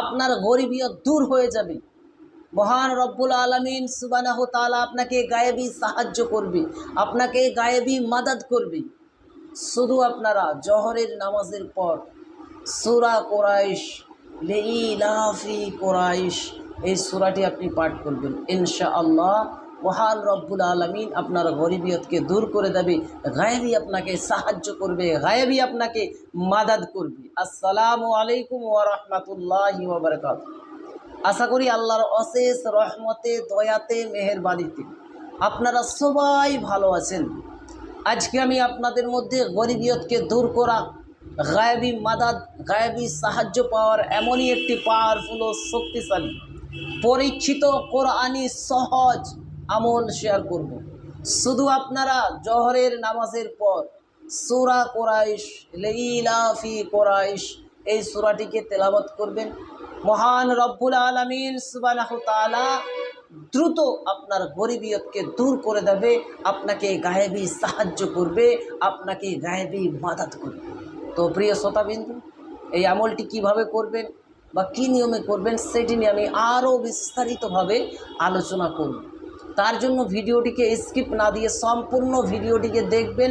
আপনার গরিবীয় দূর হয়ে যাবে। মহান রব্বুল আলমিন সুবানাহ তালা আপনাকে গায়েবী সাহায্য করবে, আপনাকে গায়েবী মাদাত করবে। শুধু আপনারা জহরের নামাজের পর সুরা কোরাইশ লাফি কোরাইশ, এই সুরাটি আপনি পাঠ করবেন। ইনশা আল্লাহ মহান রব্বুল আলমিন আপনার গরিবিয়তকে দূর করে দেবে, গায়েবি আপনাকে সাহায্য করবে, গায়েবি আপনাকে মাদাদ করবে। আসসালামু আলাইকুম ওরহমতুল্লাহ ওবরকাত আশা করি আল্লাহর অশেষ রহমতে, দয়াতে, মেহেরবানিতে আপনারা সবাই ভালো আছেন। আজকে আমি আপনাদের মধ্যে গরিবিয়তকে দূর করা, গায়েবী মাদাদ, গায়েবি সাহায্য পাওয়ার এমনই একটি পাওয়ারফুল ও শক্তিশালী, পরীক্ষিত, কোরআনি, সহজ আমল শেয়ার করব। শুধু আপনারা জহরের নামাজের পর সুরা কোরাইশ লেইলাফি কোরাইশ, এই সুরাটিকে তেলাবত করবেন। মহান রব্বুল আলমিন সুবাহ তালা দ্রুত আপনার গরিবিয়তকে দূর করে দেবে, আপনাকে গায়েবী সাহায্য করবে, আপনাকে গায়েবী মাদাত করবে। তো প্রিয় শ্রোতাবিন্দু, এই আমলটি কীভাবে করবেন বা কী নিয়মে করবেন, সেটি নিয়ে আমি আরও বিস্তারিতভাবে আলোচনা করব। তার জন্য ভিডিওটিকে স্কিপ না দিয়ে সম্পূর্ণ ভিডিওটিকে দেখবেন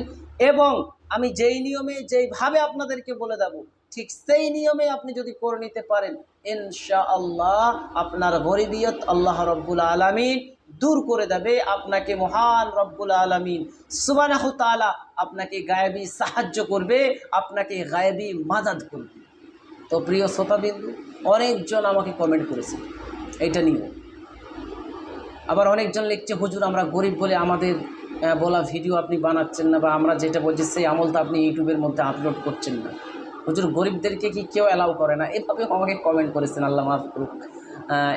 এবং আমি যেই নিয়মে যেইভাবে আপনাদেরকে বলে দেব, ঠিক সেই নিয়মে আপনি যদি করে নিতে পারেন ইনশা আল্লাহ আপনার গরিবিয়ত আল্লাহ রব্বুল আলমিন দূর করে দেবে। আপনাকে মহান রব্বুল আলমিন সুবানাহ তালা আপনাকে গায়েবী সাহায্য করবে, আপনাকে গায়েবী মাদাদ করবে। তো প্রিয় শ্রোতাবিন্দু, অনেকজন আমাকে কমেন্ট করেছে, এটা নিয়ে। আবার অনেকজন লিখছে, হুজুর, আমরা গরিব বলে আমাদের বলা ভিডিও আপনি বানাচ্ছেন না বা আমরা যেটা বলছি সেই আমলটা আপনি ইউটিউবের মধ্যে আপলোড করছেন না। হুজুর, গরিবদেরকে কি কেউ অ্যালাউ করে না? এভাবে আমাকে কমেন্ট করেছেন, আল্লাহ মাফ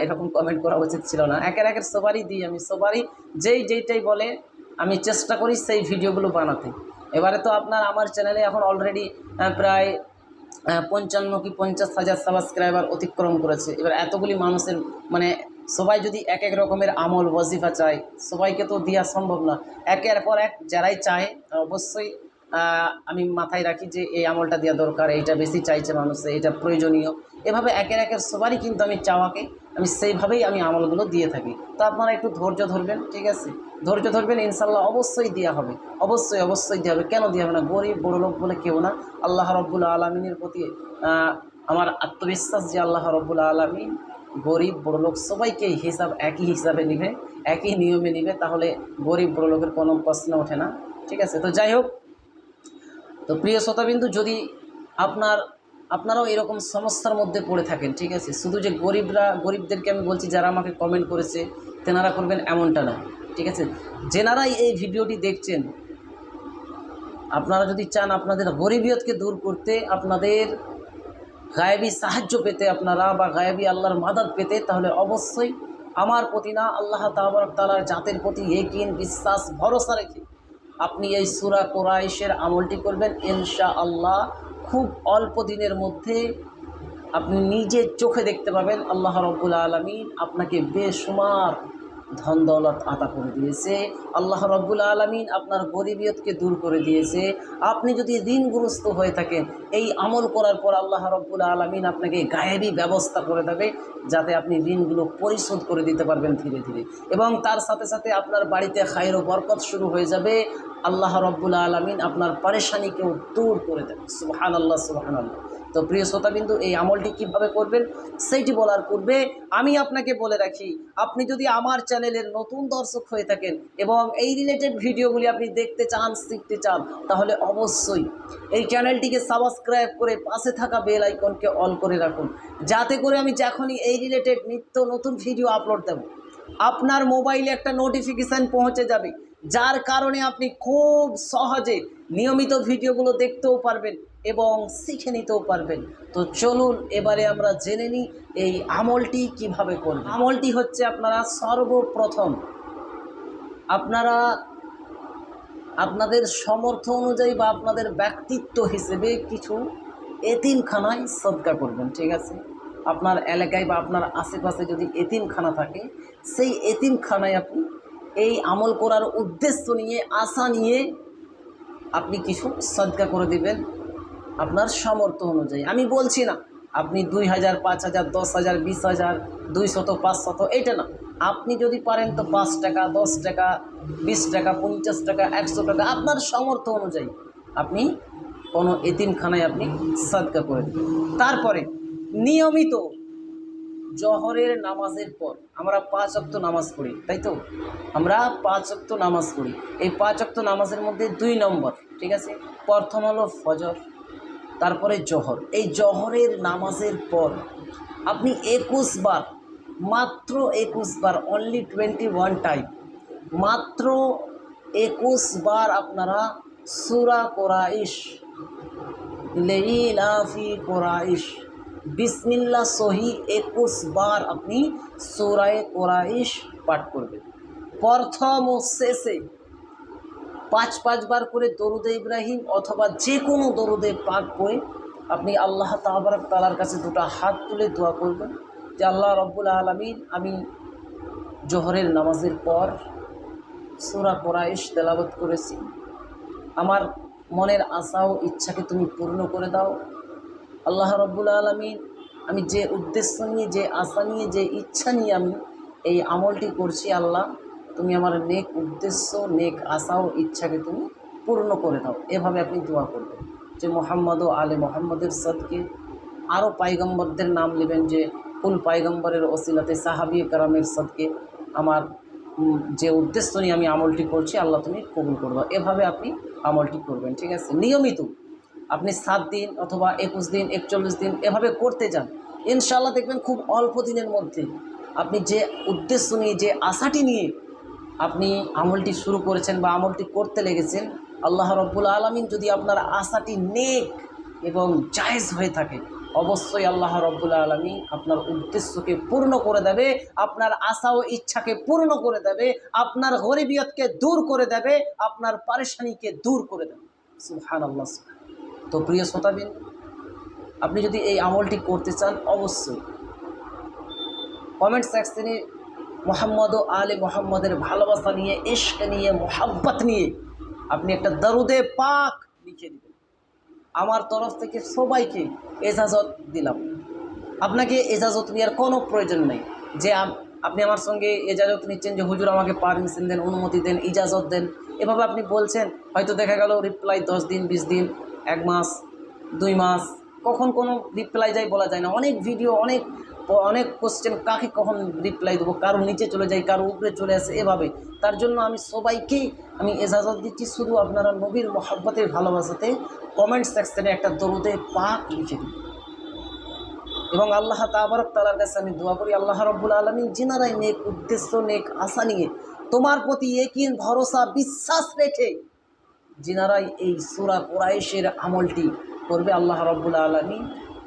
এরকম কমেন্ট করা উচিত ছিল না। একের একের সবারই দিই আমি, সবারই যেই যেইটাই বলে, আমি চেষ্টা করি সেই ভিডিওগুলো বানাতে। এবারে তো আপনার আমার চ্যানেলে এখন অলরেডি প্রায় পঞ্চান্ন কি পঞ্চাশ হাজার সাবস্ক্রাইবার অতিক্রম করেছে। এবার এতগুলি মানুষের মানে সবাই যদি এক এক রকমের আমল, ওয়াজিফা চায়, সবাইকে তো দেওয়া সম্ভব না। একের পর এক যারাই চায় অবশ্যই আমি মাথায় রাখি যে এই আমলটা দেওয়া দরকার, এইটা বেশি চাইছে মানুষে এটা প্রয়োজনীয়। এভাবে একের একের সবারই কিন্তু আমি চাওয়াকে, আমি সেইভাবেই আমি আমলগুলো দিয়ে থাকি। তো আপনারা একটু ধৈর্য ধরবেন, ঠিক আছে? ধৈর্য ধরবেন ইনশাল্লাহ অবশ্যই দেওয়া হবে। অবশ্যই অবশ্যই দেওয়া হবে। কেন দেওয়া হবে না? গরিব, বড় লোক বলে কেউ না। আল্লাহ রব্বুল আলমিনের প্রতি আমার আত্মবিশ্বাস যে আল্লাহ রব্বুল আলমিন গরিব বড় লোক সবাইকে হিসাব একই হিসাবে নিবে, একই নিয়মে নিবে, তাহলে গরিব বড় লোকের কোনো প্রশ্ন ওঠে না। ঠিক আছে? তো যাই হোক, তো প্রিয় শ্রোতাবিন্দু, যদি আপনার, আপনারাও এরকম সমস্যার মধ্যে পড়ে থাকেন, ঠিক আছে? শুধু যে গরিবরা, গরিবদেরকে আমি বলছি, যারা আমাকে কমেন্ট করেছে, তেনারা করবেন এমনটা না, ঠিক আছে? যেনারাই এই ভিডিওটি দেখছেন, আপনারা যদি চান আপনাদের গরিবিয়তকে দূর করতে, আপনাদের গায়েবী সাহায্য পেতে আপনারা বা গায়েবী আল্লাহর মাদাদ পেতে, তাহলে অবশ্যই আমার প্রতি না, আল্লাহ তালার জাতের প্রতি একিন বিশ্বাস, ভরসা রেখে আপনি এই সুরা কোরাইশের আমলটি করবেন। ইনশা আল্লাহ খুব অল্প দিনের মধ্যে আপনি নিজে চোখে দেখতে পাবেন আল্লাহ রব্বুল আলমিন আপনাকে বেসুমার ধন দৌলত আতা করে দিয়েছে। আল্লাহ রব্বুল আলমিন আপনার গরিবিয়তকে দূর করে দিয়েছে। আপনি যদি ঋণগ্রস্ত হয়ে থাকেন, এই আমল করার পর আল্লাহ রব্বুল আলমিন আপনাকে গায়েবী ব্যবস্থা করে দেবে, যাতে আপনি ঋণগুলো পরিশোধ করে দিতে পারবেন ধীরে ধীরে। এবং তার সাথে সাথে আপনার বাড়িতে খায়ের বরকত শুরু হয়ে যাবে। আল্লাহ রব্বুল আলমিন আপনার পারেশানিকেও দূর করে দেবে। সুবহান আল্লাহ সুবহান আল্লাহ তো প্রিয় শ্রোতাবিন্দু, এই আমলটি কীভাবে করবেন সেইটি বলার পূর্বে আমি আপনাকে বলে রাখি, আপনি যদি আমার চ্যানেলের নতুন দর্শক হয়ে থাকেন এবং এই রিলেটেড ভিডিওগুলি আপনি দেখতে চান, শিখতে চান, তাহলে অবশ্যই এই চ্যানেলটিকে সাবস্ক্রাইব করে পাশে থাকা বেল আইকনকে অন করে রাখুন। যাতে করে আমি যখনই এই রিলেটেড নিত্য নতুন ভিডিও আপলোড দেব আপনার মোবাইলে একটা নোটিফিকেশান পৌঁছে যাবে। যার কারণে আপনি খুব সহজে নিয়মিত ভিডিওগুলো দেখতেও পারবেন এবং শিখে নিতেও পারবেন। তো চলুন, এবারে আমরা জেনে নিই এই আমলটি কীভাবে করবেন। আমলটি হচ্ছে আপনারা সর্বপ্রথম আপনারা আপনাদের সমর্থ অনুযায়ী বা আপনাদের ব্যক্তিত্ব হিসেবে কিছু এতিমখানায় সদকা করবেন, ঠিক আছে? আপনার এলাকায় বা আপনার আশেপাশে যদি এতিমখানা থাকে, সেই এতিমখানায় আপনি এই আমল করার উদ্দেশ্য নিয়ে, আশা নিয়ে আপনি কিছু সদকা করে দিবেন আপনার সামর্থ্য অনুযায়ী। আমি বলছি না, আপনি দুই হাজার, পাঁচ হাজার, দশ হাজার, বিশ হাজার, দুই শত, পাঁচ শত এইটা না। আপনি যদি পারেন তো পাঁচ টাকা, দশ টাকা, বিশ টাকা, পঞ্চাশ টাকা, একশো টাকা, আপনার সামর্থ্য অনুযায়ী আপনি কোনো এতিমখানায় আপনি সাদকা করে দেবেন। তারপরে নিয়মিত জহরের নামাজের পর আমরা পাঁচ অক্ত নামাজ পড়ি, তাই তো? আমরা পাঁচ অক্ত নামাজ পড়ি। এই পাঁচ অক্ত নামাজের মধ্যে দুই নম্বর, ঠিক আছে? প্রথম হলো ফজর, তারপরে জহর। এই জহরের নামাজের পর আপনি একুশ বার, মাত্র একুশ বার অনলি টোয়েন্টি ওয়ান টাইম মাত্র একুশ বার আপনারা সুরা কোরাইশ লেইলাফি কোরাইশ বিসমিল্লা সহি একুশ বার আপনি সুরায় কোরাইশ পাঠ করবেন। প্রথম ও শেষে পাঁচ পাঁচবার করে দরুদে ইব্রাহিম অথবা যে কোনো দরুদে পাক করে আপনি আল্লাহ তাবারক তালার কাছে দুটো হাত তুলে দোয়া করবেন যে আল্লাহ রব্বুল আলমিন আমি জোহরের নামাজের পর সুরা কোরাইশ তেলাবত করেছি। আমার মনের আশা ও ইচ্ছাকে তুমি পূর্ণ করে দাও। আল্লাহ রব্বুল আলমিন, আমি যে উদ্দেশ্য নিয়ে, যে আশা নিয়ে, যে ইচ্ছা নিয়ে আমি এই আমলটি করছি আল্লাহ, তুমি আমার নেক উদ্দেশ্য, নেক আশা ও ইচ্ছাকে তুমি পূর্ণ করে দাও। এভাবে আপনি দোয়া করবেন। যে মোহাম্মদ ও আলে মোহাম্মদের সদকে আরও পাইগম্বরদের নাম নেবেন যে, কুল পাইগম্বরের ওসিলাতে সাহাবি কারামের সদকে আমার যে উদ্দেশ্য নিয়ে আমি আমলটি করছি, আল্লাহ তুমি কবুল করব এভাবে আপনি আমলটি করবেন, ঠিক আছে? নিয়মিত। আপনি সাত দিন অথবা একুশ দিন, একচল্লিশ দিন এভাবে করতে যান। ইনশাল্লাহ দেখবেন খুব অল্প দিনের মধ্যে আপনি যে উদ্দেশ্য নিয়ে, যে আশাটি নিয়ে আপনি আমলটি শুরু করেছেন বা আমলটি করতে লেগেছেন, আল্লাহ রব্বুল আলমিন যদি আপনার আশাটি নেক এবং জায়েজ হয়ে থাকে, অবশ্যই আল্লাহ রব্বুল আলমী আপনার উদ্দেশ্যকে পূর্ণ করে দেবে, আপনার আশা ও ইচ্ছাকে পূর্ণ করে দেবে, আপনার গরিবিয়তকে দূর করে দেবে, আপনার পারেশানিকে দূর করে দেবে। সুহান আল্লাহ তো প্রিয় শ্রোতাবিন, আপনি যদি এই আমলটি করতে চান, অবশ্যই কমেন্ট সেকশনে মোহাম্মদ ও আলে মোহাম্মদের ভালোবাসা নিয়ে, ইশক নিয়ে, মোহাব্বত নিয়ে আপনি একটা দরুদে পাক লিখে দিবেন। আমার তরফ থেকে সবাইকে এজাজত দিলাম। আপনাকে এজাজত নেওয়ার কোনো প্রয়োজন নেই। যে আপনি আমার সঙ্গে এজাজত নিচ্ছেন যে, হুজুর, আমাকে পারমিশন দেন, অনুমতি দেন, ইজাজত দেন। এভাবে আপনি বলছেন, হয়তো দেখা গেল রিপ্লাই দশ দিন, বিশ দিন এক মাস, দুই মাস, কখন কোনো রিপ্লাই যায় বলা যায় না। অনেক ভিডিও অনেক অনেক কোশ্চেন কাকে কখন রিপ্লাই দেবো, কারও নিচে চলে যায় কারও উপরে চলে আসে, এভাবে। তার জন্য আমি সবাইকেই আমি এজাজত দিচ্ছি, শুধু আপনারা নবীর মহাব্বতের ভালোবাসাতে কমেন্ট সেকশনে একটা দরুদে পাক লিখে দিন। এবং আল্লাহ তাবারক তালার কাছে আমি দোয়া করি, আল্লাহ রব্বুল আলমী যিনারাই নেক উদ্দেশ্য, নেক আশা নিয়ে তোমার প্রতি একিন ভরসা, বিশ্বাস রেখে যিনারাই এই সুরা কোরাইশের আমলটি করবে, আল্লাহ রব্বুল আলমী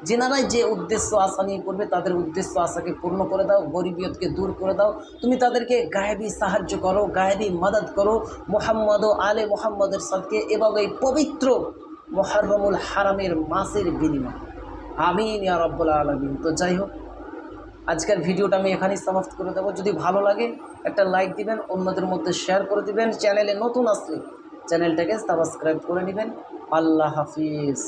যিনারাই যে উদ্দেশ্য আশা নিয়ে করবে, তাদের উদ্দেশ্য আশাকে পূর্ণ করে দাও গরিবিয়তকে দূর করে দাও। তুমি তাদেরকে গায়েবী সাহায্য করো, গায়েবী মদত করো। মোহাম্মদ ও আলে মোহাম্মদের সাথে এবং এই পবিত্র মোহাররমুল হারামের মাসের বিনিময়। আমিন ইয়া রব্বুল আলমিন। তো যাই হোক, আজকের ভিডিওটা আমি এখানেই সমাপ্ত করে দেবো। যদি ভালো লাগে একটা লাইক দিবেন, অন্যদের মধ্যে শেয়ার করে দিবেন। চ্যানেলে নতুন আসলে চ্যানেলটাকে সাবস্ক্রাইব করে নেবেন। আল্লাহ হাফিজ।